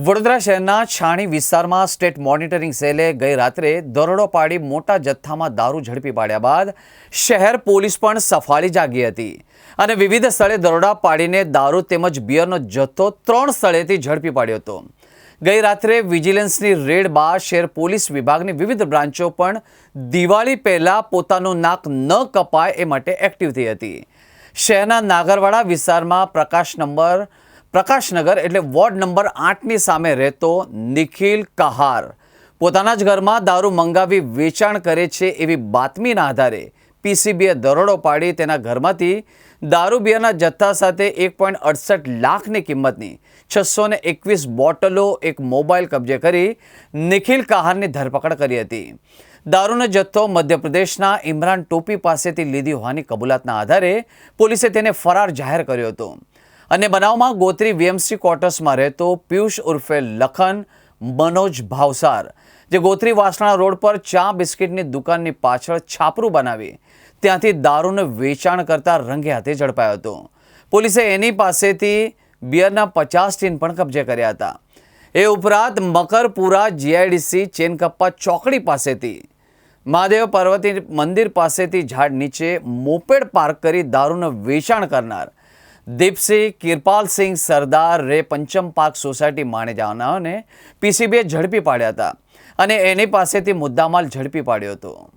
વડોદરા શહેરના છાણી વિસ્તારમાં state monitoring સેલે ગઈ રાત્રે દરોડો પાડી મોટા જથ્થામાં દારૂ ઝડપી પાડ્યા બાદ શહેર પોલીસ પણ સફાળી જાગી હતી. અને વિવિધ સ્થળે દરોડા પાડીને દારૂ તેમજ બિયરનો જથ્થો ત્રણ સ્થળેથી ઝડપી પાડ્યો હતો. ગઈ રાત્રે વિજિલન્સની રેડ બાદ શહેર પોલીસ વિભાગની વિવિધ બ્રાન્ચો પણ દિવાળી પહેલાં પોતાનું નાક ન કપાય એ માટે એક્ટિવ થઈ હતી. શહેરના નાગરવાડા વિસ્તારમાં પ્રકાશ નંબર પ્રકાશનગર એટલે વોર્ડ નંબર આઠની સામે રહેતો નિખિલ કહાર. પોતાના જ ઘરમાં દારૂ મંગાવી વેચાણ કરે છે એવી બાતમીના આધારે પીસીબીએ દરોડો પાડી તેના ઘરમાંથી દારૂ બિયાના જથ્થા સાથે એક પોઈન્ટ અડસઠ લાખની કિંમતની છસો ને એકવીસ બોટલો એક મોબાઈલ કબજે કરી નિખિલ કહારની ધરપકડ કરી હતી. દારૂનો જથ્થો મધ્યપ્રદેશના ઇમરાન ટોપી પાસેથી લીધી હોવાની કબૂલાતના આધારે પોલીસે તેને ફરાર જાહેર કર્યો હતો. અને બનાવમાં ગોત્રી વીએમસી ક્વાર્ટર્સમાં રહેતો પિયુષ ઉર્ફે લખન, મનોજ ભાવસાર. જે ગોત્રી વાસણા રોડ પર ચા બિસ્કિટની દુકાનની પાછળ છાપરું બનાવી, ત્યાંથી દારૂનું વેચાણ કરતા રંગે હાથે ઝડપાયો હતો. પોલીસે એની પાસેથી બિયરના પચાસ ટીન પણ કબજે કર્યા હતા. એ ઉપરાંત મકરપુરા જીઆઈડીસી ચેનકપ્પા ચોકડી પાસેથી, મહાદેવ પાર્વતી મંદિર પાસેથી ઝાડ નીચે મોપેડ પાર્ક કરી દારૂનું વેચાણ કરનાર દીપસિંહ કિરપાલસિંહ સરદાર રે પંચમ પાક સોસાયટી માણેજાનાઓને પીસીબીએ ઝડપી પાડ્યા હતા. અને એની પાસેથી મુદ્દામાલ ઝડપી પાડ્યો હતો.